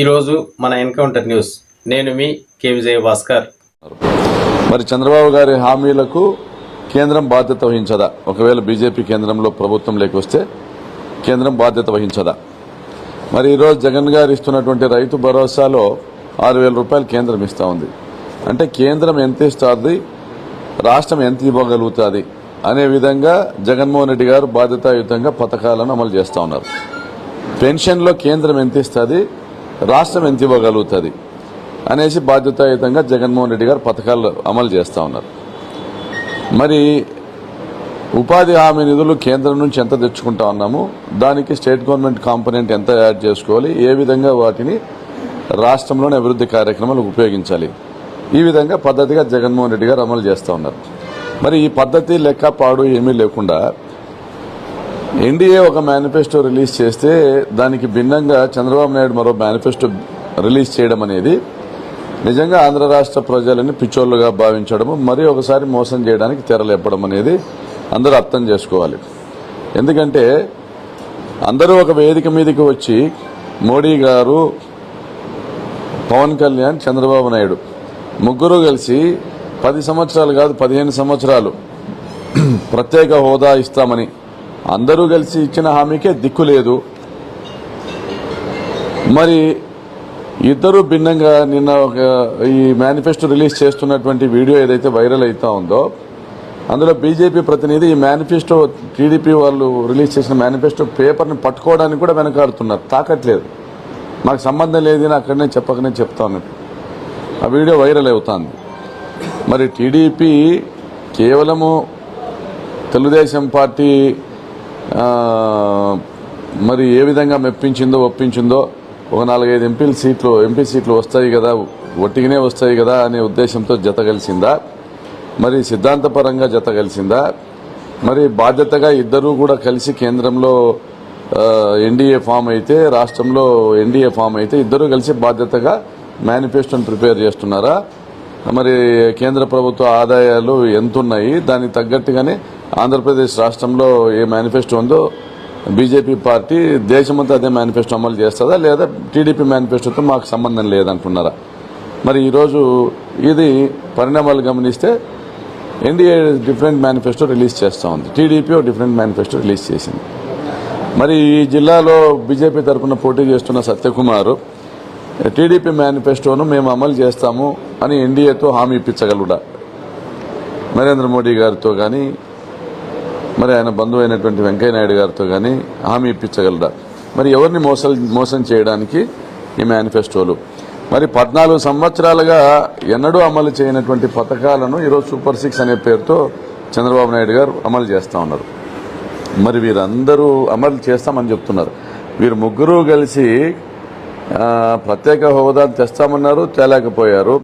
ఈరోజు మన encounter news. నేను మీ కే విజయ భాస్కర్. మరి చంద్రబాబు గారి హామీలకు కేంద్రం బాధ్యత వహించదా? ఒకవేళ బీజేపీ కేంద్రంలో ప్రభుత్వం లేకొస్తే కేంద్రం బాధ్యత వహించదా? మరి ఈరోజు జగన్ గారు ఇస్తున్నటువంటి రైతు భరోసాలో ఆరు వేల రూపాయలు కేంద్రం ఇస్తూ ఉంది. అంటే కేంద్రం ఎంత ఇస్తుంది? రాష్ట్రం ఎంత ఇవ్వగలుగుతుంది? అనే విధంగా జగన్మోహన్ రెడ్డి గారు బాధ్యతాయుతంగా పథకాలను అమలు చేస్తూ ఉన్నారు. పెన్షన్లో కేంద్రం ఎంత ఇస్తుంది? రాష్ట్రం ఎంత ఇవ్వగలుగుతుంది అనేసి బాధ్యతాయుతంగా జగన్మోహన్ రెడ్డి గారు పథకాలు అమలు చేస్తూ ఉన్నారు. మరి ఉపాధి హామీ నిధులు కేంద్రం నుంచి ఎంత తెచ్చుకుంటా ఉన్నాము? దానికి స్టేట్ గవర్నమెంట్ కాంపోనెంట్ ఎంత యాడ్ చేసుకోవాలి? ఏ విధంగా వాటిని రాష్ట్రంలోని అభివృద్ధి కార్యక్రమాలు ఉపయోగించాలి? ఈ విధంగా పద్ధతిగా జగన్మోహన్ రెడ్డి గారు అమలు చేస్తూ ఉన్నారు. మరి ఈ పద్ధతి లెక్క పాడు ఏమీ లేకుండా ఎన్డీఏ ఒక మేనిఫెస్టో రిలీజ్ చేస్తే దానికి భిన్నంగా చంద్రబాబు నాయుడు మరో మేనిఫెస్టో రిలీజ్ చేయడం అనేది నిజంగా ఆంధ్ర రాష్ట్ర ప్రజలని పిచ్చోళ్ళుగా భావించడము మరి ఒకసారి మోసం చేయడానికి తెరలేపడం అనేది అందరూ అర్థం చేసుకోవాలి. ఎందుకంటే అందరూ ఒక వేదిక మీదకి వచ్చి మోడీ గారు పవన్ కళ్యాణ్ చంద్రబాబు నాయుడు ముగ్గురు కలిసి పది సంవత్సరాలు కాదు పదిహేను సంవత్సరాలు ప్రత్యేక హోదా ఇస్తామని అందరూ కలిసి ఇచ్చిన హామీకే దిక్కు లేదు. మరి ఇద్దరు భిన్నంగా నిన్న ఒక ఈ మేనిఫెస్టో రిలీజ్ చేస్తున్నటువంటి వీడియో ఏదైతే వైరల్ అవుతా ఉందో అందులో బీజేపీ ప్రతినిధి ఈ మేనిఫెస్టో టీడీపీ వాళ్ళు రిలీజ్ చేసిన మేనిఫెస్టో పేపర్ని పట్టుకోవడానికి కూడా వెనకాడుతున్నారు. తాకట్లేదు. మాకు సంబంధం లేదని అక్కడనే చెప్పకనే చెప్తా ఉన్నట్టు ఆ వీడియో వైరల్ అవుతుంది. మరి టీడీపీ కేవలము తెలుగుదేశం పార్టీ మరి ఏ విధంగా మెప్పించిందో ఒప్పించిందో ఒక నాలుగైదు ఎంపీల సీట్లు ఎంపీ సీట్లు వస్తాయి కదా ఒట్టిగానే వస్తాయి కదా అనే ఉద్దేశంతో జత కలిసిందా? మరి సిద్ధాంతపరంగా జత కలిసిందా? మరి బాధ్యతగా ఇద్దరూ కూడా కలిసి కేంద్రంలో ఎన్డీఏ ఫామ్ అయితే రాష్ట్రంలో ఎన్డీఏ ఫామ్ అయితే ఇద్దరూ కలిసి బాధ్యతగా మేనిఫెస్టోని ప్రిపేర్ చేస్తున్నారా? మరి కేంద్ర ప్రభుత్వ ఆదాయాలు ఎంతున్నాయి దానికి తగ్గట్టుగానే ఆంధ్రప్రదేశ్ రాష్ట్రంలో ఏ మేనిఫెస్టో ఉందో బీజేపీ పార్టీ దేశమంతా అదే మేనిఫెస్టో అమలు చేస్తుందా లేదా టీడీపీ మేనిఫెస్టోతో మాకు సంబంధం లేదంటున్నారా మరి ఈరోజు ఇది పరిణామాలు గమనిస్తే ఎన్డీఏ డిఫరెంట్ మేనిఫెస్టో రిలీజ్ చేస్తూ ఉంది. టీడీపీ డిఫరెంట్ మేనిఫెస్టో రిలీజ్ చేసింది. మరి ఈ జిల్లాలో బీజేపీ తరఫున పోటీ చేస్తున్న సత్యకుమార్ టీడీపీ మేనిఫెస్టోను మేము అమలు చేస్తాము అని ఎన్డీఏతో హామీ ఇప్పించగలుగుడా నరేంద్ర మోడీ గారితో కానీ మరి ఆయన బంధువు అయినటువంటి వెంకయ్యనాయుడు గారితో కానీ హామీ ఇప్పించగలడా మరి ఎవరిని మోసం మోసం చేయడానికి ఈ మేనిఫెస్టోలు? మరి పద్నాలుగు సంవత్సరాలుగా ఎన్నడూ అమలు చేయనటువంటి పథకాలను ఈరోజు సూపర్ సిక్స్ అనే పేరుతో చంద్రబాబు నాయుడు గారు అమలు చేస్తూ ఉన్నారు. మరి వీరందరూ అమలు చేస్తామని చెప్తున్నారు. వీరు ముగ్గురు కలిసి ప్రత్యేక హోదా తెస్తామన్నారు తేలేకపోయారు.